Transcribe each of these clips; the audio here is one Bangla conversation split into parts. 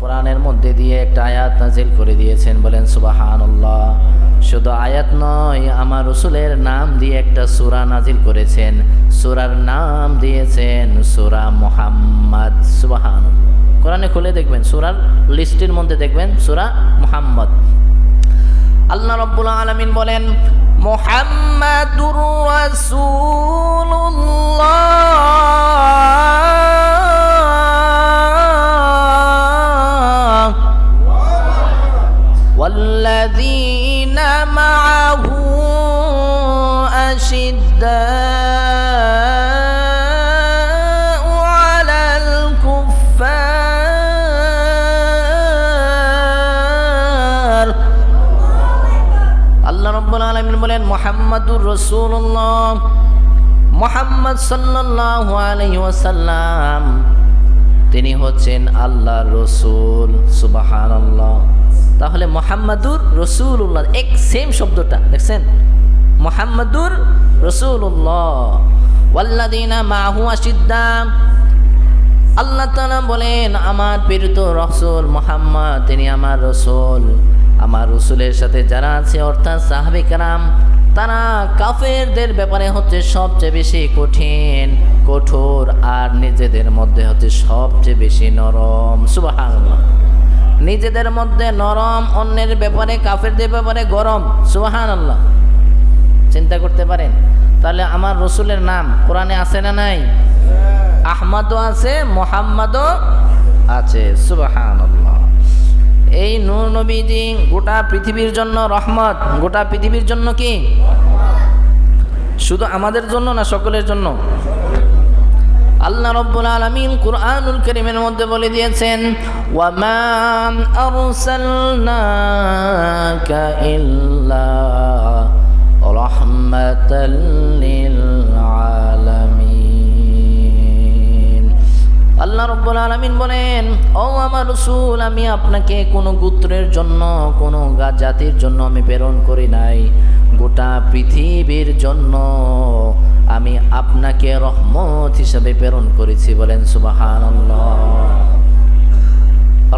কোরআনের মধ্যে দিয়ে একটা আয়াত নাজিল করে দিয়েছেন, বলেন, সুবাহানুল্লাহ। শুধু আয়াত নয়, আমার রসুলের নাম দিয়ে একটা সুরা নাজিল করেছেন। সূরার নাম দিয়েছেন সুরা মুহাম্মদ সুবাহান কোরআনে খুলে দেখবেন, সূরার লিস্টের মধ্যে দেখবেন, সুরা মোহাম্মদ। আল্লাহ রব্বুল আলমিন বলেন, মোহাম্মদুর রাসূলুল্লাহ। والذين معه أشداء على الكفار আল্লাহ রব্বুল আলমিন বলেন মোহাম্মদুর রসুল্লাহ মোহাম্মদ সাল্লাল্লাহু আলাইহি ওয়াসাল্লাম তিনি হচ্ছেন আল্লাহর রসুল সুবহানাল্লাহ তাহলে মোহাম্মদুর রসুল্লাহ এক সেম শব্দটা, দেখছেন? মোহাম্মদুর মাহু আশিদ্দাম আল্লাহ তাআলা বলেন, আমার প্রেরিত রসুল মোহাম্মদ, তিনি আমার রসুল। আমার রসুলের সাথে যারা আছে, অর্থাৎ সাহাবে কারাম, তারা কাফেরদের ব্যাপারে হচ্ছে সবচেয়ে বেশি কঠিন, কঠোর, আর নিজেদের মধ্যে হচ্ছে সবচেয়ে বেশি নরম। সুবহানাল্লাহ। নিজেদের মধ্যে নরম, অন্যের ব্যাপারে, কাফেরদের ব্যাপারে গরম। সুবহানাল্লাহ। চিন্তা করতে পারেন। তাহলে আমার রসুলের নাম কোরআনে আছে না নাই? আহমদও আছে, মোহাম্মদও আছে। সুবহানাল্লাহ। এই নূর নবীজি গোটা পৃথিবীর জন্য রহমত। গোটা পৃথিবীর জন্য কি? শুধু আমাদের জন্য না সকলের জন্য? আল্লাহ রব্বুল আলমিন কুরআনুল করিমের মধ্যে বলে দিয়েছেন, ওয়ামা আরসালনাকা ইল্লা রাহমাতাল লিল আলামিন আল্লাহ রব্বুল আলমিন বলেন, ও আমার রসুল, আমি আপনাকে কোনো গোত্রের জন্য, কোনো জাতির জন্য আমি প্রেরণ করি নাই। গোটা পৃথিবীর জন্য আমি আপনাকে রহমত হিসাবে প্রেরণ করেছি, বলেন সুবাহান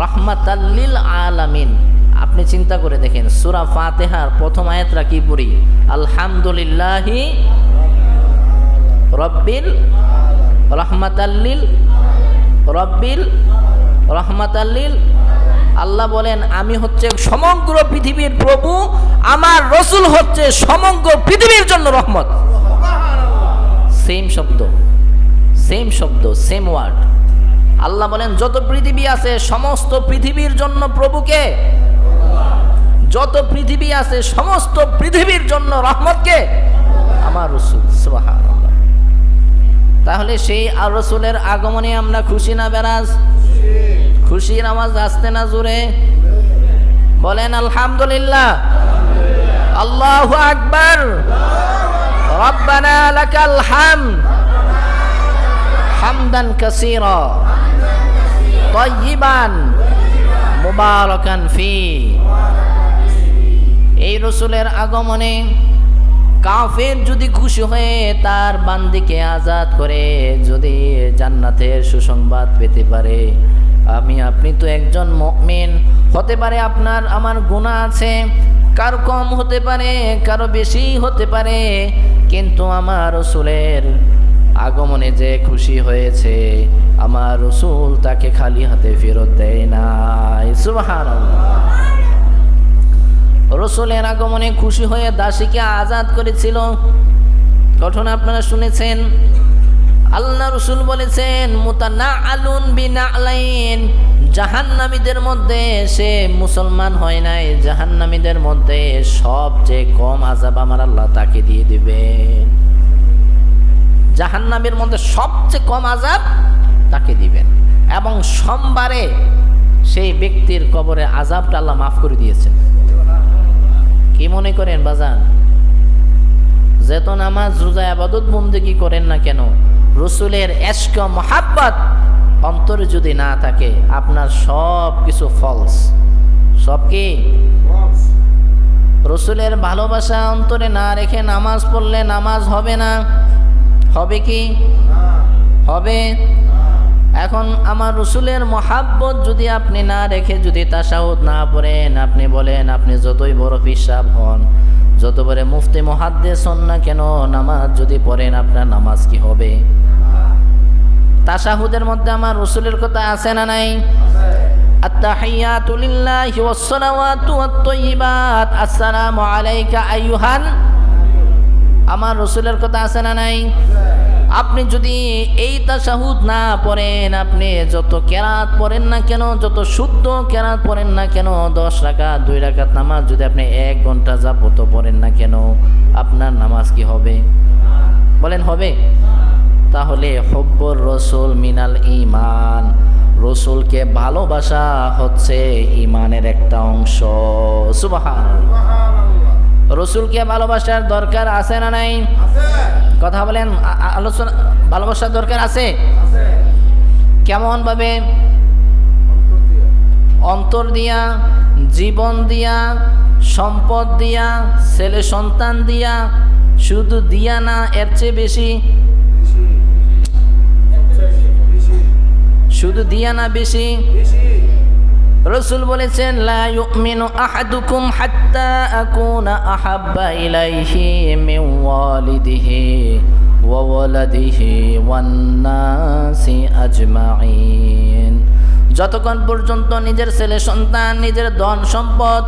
রহমাতাল্লিল আলামিন। আপনি চিন্তা করে দেখেন, সুরা ফাতেহার প্রথম আয়াতরা কি পড়ি? আলহামদুলিল্লাহি রব্বিল রহমাতাল্লিল রব্বিল রহমাতাল্লিল আল্লাহ বলেন, আমি হচ্ছে সমগ্র পৃথিবীর প্রভু, আমার রসুল হচ্ছে সমগ্র পৃথিবীর জন্য রহমত। সেম শব্দ সেম শব্দ সেম ওয়ার্ড আল্লাহ বলেন, যত পৃথিবী আছে, সমস্ত পৃথিবীর জন্য প্রভুকে, যত পৃথিবী আছে, সমস্ত পৃথিবীর জন্য রহমতকে আমার রসুল। তাহলে সেই আর রসুলের আগমনে আমরা খুশি না বেরাজ? খুশির আওয়াজ আসতে না জোরে? বলেন, আলহামদুলিল্লাহ। আল্লাহ আকবার। রব্বানা লাকাল হামদ হামদান কাসীরা طيبان মুবারাকান ফি এই রসুলের আগমনে কাফের যদি খুশি হয়ে তার বান্দিকে আজাদ করে যদি জান্নাতের সুসংবাদ পেতে পারে আমি আপনি তো একজন মমিন হতে পারে আপনার আমার গুণা আছে কারো কম হতে পারে কারো বেশি হতে পারে কিন্তু আমার রসুলের আগমনে যে খুশি হয়েছে, আমার রসুল তাকে খালি হাতে ফেরত দেয় নাই। সুবহানাল্লাহ। রসুলের আগমনে খুশি হয়ে দাসীকে আজাদ করেছিল। ঘটনা আপনারা শুনেছেন। আল্লাহ রসুল বলেছেন মুতানা আলুন বিনা আলাইন জাহান্নামীদের মধ্যে সে মুসলমান হয় নাই। জাহান্নামীদের মধ্যে সবচেয়ে কম আজাব আমার আল্লাহ তাকে দিয়ে দিবেন। জাহান্নামের মধ্যে সবচেয়ে কম আজাব তাকে দিবেন। এবং সোমবারে সেই ব্যক্তির কবরে আজাবটা আল্লাহ মাফ করে দিয়েছেন। কি মনে করেন বাজান? যেত নামাজ, রোজা, আবাদত, বন্দেগি করেন না কেন? রসুলের এশক মহাব্বত অন্তরে যদি না থাকে আপনার সব কিছু ফলস সব কি? রসুলের ভালোবাসা অন্তরে না রেখে নামাজ পড়লে নামাজ হবে না। হবে কি? হবে? এখন আমার রসুলের মহাব্বত যদি আপনি না রেখে যদি তাসাউদ না পড়েন আপনি বলেন আপনি যতই বড় পিসাব হন যত বড় মুফতি মহাদ্দেশ হন না কেন নামাজ যদি পড়েন আপনার নামাজ কি হবে? তাসাহুদের মধ্যে আমার রসুলের কথা আছে না নাই? আমার রসুলের কথা আছে না নাই? আপনি যদি এই তাসাহুদ না পড়েন, আপনি যত কেরাত পড়েন না কেন, যত শুদ্ধ কেরাত পড়েন না কেন, দশ রাকাত, দুই রাকাত নামাজ যদি আপনি এক ঘণ্টা যাবত পড়েন না কেন, আপনার নামাজ কি হবে? বলেন হবে? তাহলে হব্বর রসুল মিনাল ইমান রসুলকে ভালোবাসা হচ্ছে ইমানের একটা অংশ। সুবাহান রসুলকে ভালোবাসার দরকার আছে না নাই? কথা বলেন আলোচনা ভালোবাসার দরকার আছে? কেমন ভাবে অন্তর দিয়া জীবন দিয়া সম্পদ দিয়া ছেলে সন্তান দিয়া শুধু দিয়া না এর চেয়ে বেশি শুধু দিয়া না বেশি? রসুল বলেছেন লা ইউমিনু আহাদুকুম হাত্তা আকুনা আহাব্বা ইলাইহি মিন ওয়ালিদিহি ওয়া ওয়ালাদিহি ওয়ান নাসি আজমাইন। যতক্ষণ পর্যন্ত নিজের ছেলে সন্তান নিজের ধন সম্পদ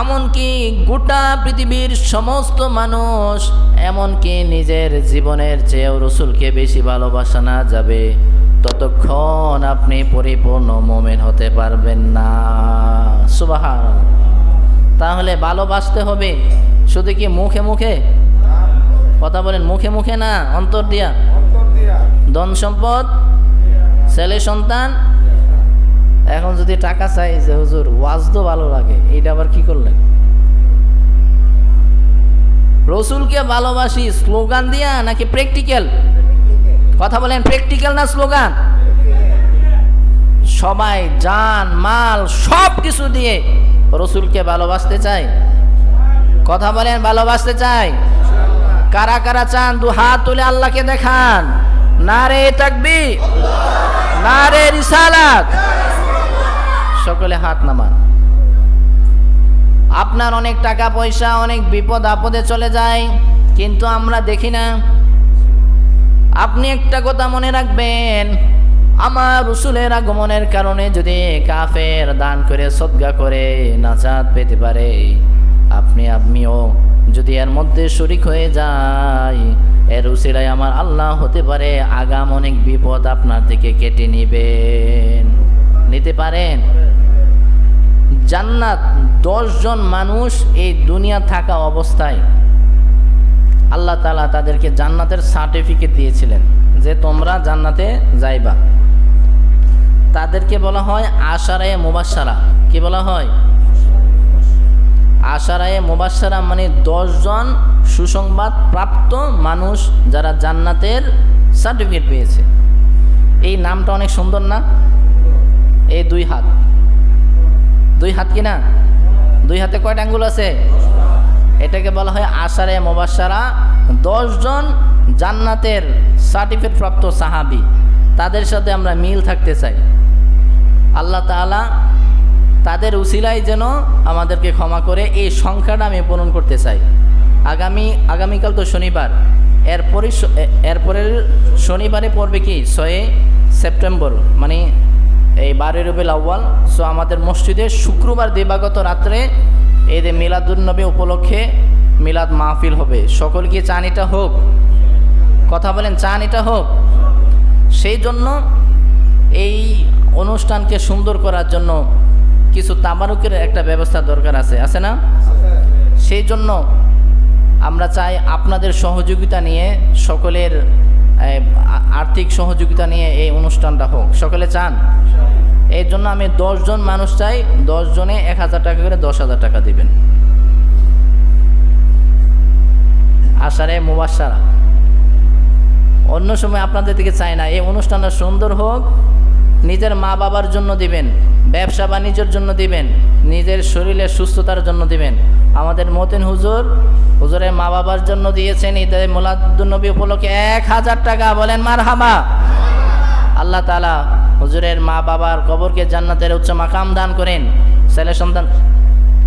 এমনকি গোটা পৃথিবীর সমস্ত মানুষ এমনকি নিজের জীবনের চেয়েও রসুলকে বেশি ভালোবাসা না যাবে। ততক্ষণ আপনি পরিপূর্ণ মোমেন হতে পারবেন না। সুবাহান তাহলে ভালোবাসতে হবে। শুধু কি মুখে মুখে? কথা বলেন, মুখে মুখে না? অন্তর দিয়া। ধন সম্পদ? ছেলে সন্তান? এখন যদি টাকা চাই যে হুজুর, ওয়াজ তো ভালো লাগে, এইটা আবার কি করলেন? রসুলকে ভালোবাসি, স্লোগান দিয়া নাকি প্র্যাকটিক্যাল কথা বলেন প্র্যাকটিক্যাল না স্লোগান সবাই জান, মাল সব কিছু দিয়ে রসুলকে ভালোবাসতে চাই। কথা বলেন, ভালোবাসতে চাই। কারা কারা চান, দু হাত তুলে আল্লাহকে দেখান। না রে তাকবি না রে রিসালাত। সকলে হাত নামান। আপনার অনেক টাকা পয়সা, অনেক বিপদ আপদে চলে যায়, কিন্তু আমরা দেখি না। আপনি একটা কথা মনে রাখবেন, আমার রসুলের আগমনের কারণে যদি কাফের দান করে, সদ্গা করে নাচাত পেতে পারে, আপনি আপনিও যদি এর মধ্যে শরিক হয়ে যায় এর উসিলায় আমার আল্লাহ হতে পারে, আগাম অনেক বিপদ আপনার থেকে কেটে নিবেন। নিতে পারেন? জান্নাত দশজন মানুষ এই দুনিয়া থাকা অবস্থায় আল্লাহ তালা তাদেরকে জান্নাতের সার্টিফিকেট দিয়েছিলেন যে তোমরা জান্নাতে যাইবা। তাদেরকে বলা হয় আশারায়ে মুবাসারা কি বলা হয়? আশারায়ে মুবাসারা মানে জন সুসংবাদ প্রাপ্ত মানুষ যারা জান্নাতের সার্টিফিকেট পেয়েছে। এই নামটা অনেক সুন্দর না? এই দুই হাত। দুই হাত কি না? দুই হাতে কয়টা আঙ্গুল আছে? এটাকে বলা হয় আশারে মোবাসারা জন জান্নাতের সার্টিফিকেট প্রাপ্ত সাহাবি, তাদের সাথে আমরা মিল থাকতে চাই। আল্লাহ তাআলা তাদের উসিলাই যেন আমাদেরকে ক্ষমা করে এই সংখ্যাটা আমি পূরণ করতে চাই। আগামী, আগামীকাল তো শনিবার। এরপরে এরপরের শনিবারে পড়বে কি? ছয়ে সেপ্টেম্বর মানে এই বারোই রবিল আউ্বাল সো আমাদের মসজিদে শুক্রবার দিবাগত রাত্রে এই যে মিলাদুন্নবী উপলক্ষে মিলাদ মাহফিল হবে। সকলকে চান এটা হোক? কথা বলেন চান এটা হোক? সেই জন্য এই অনুষ্ঠানকে সুন্দর করার জন্য কিছু তামারুকের একটা ব্যবস্থা দরকার আছে। আছে না? সেই জন্য আমরা চাই আপনাদের সহযোগিতা নিয়ে, সকলের আর্থিক সহযোগিতা নিয়ে এই অনুষ্ঠানটা হোক। সকলে চান? এই জন্য আমি জন মানুষ চাই দশ জনে এক হাজার টাকা করে দশ হাজার টাকা দিবেন। আশারে মুবাসারা অন্য সময় আপনাদের দিকে চাই না, এই অনুষ্ঠানটা সুন্দর হোক, নিজের মা বাবার জন্য দিবেন, ব্যবসা বাণিজ্যের জন্য দিবেন, নিজের শরীরের সুস্থতার জন্য দিবেন। আমাদের মতিন হুজুর, হুজুরের মা বাবার জন্য দিয়েছেন ঈদের মোলাদুন্নবী উপলক্ষে এক হাজার টাকা, বলেন মার হামা আল্লাহ তালা হুজুরের মা বাবার কবরকে জান্নাতের উচ্চ মাকাম দান করেন। ছেলে সন্তান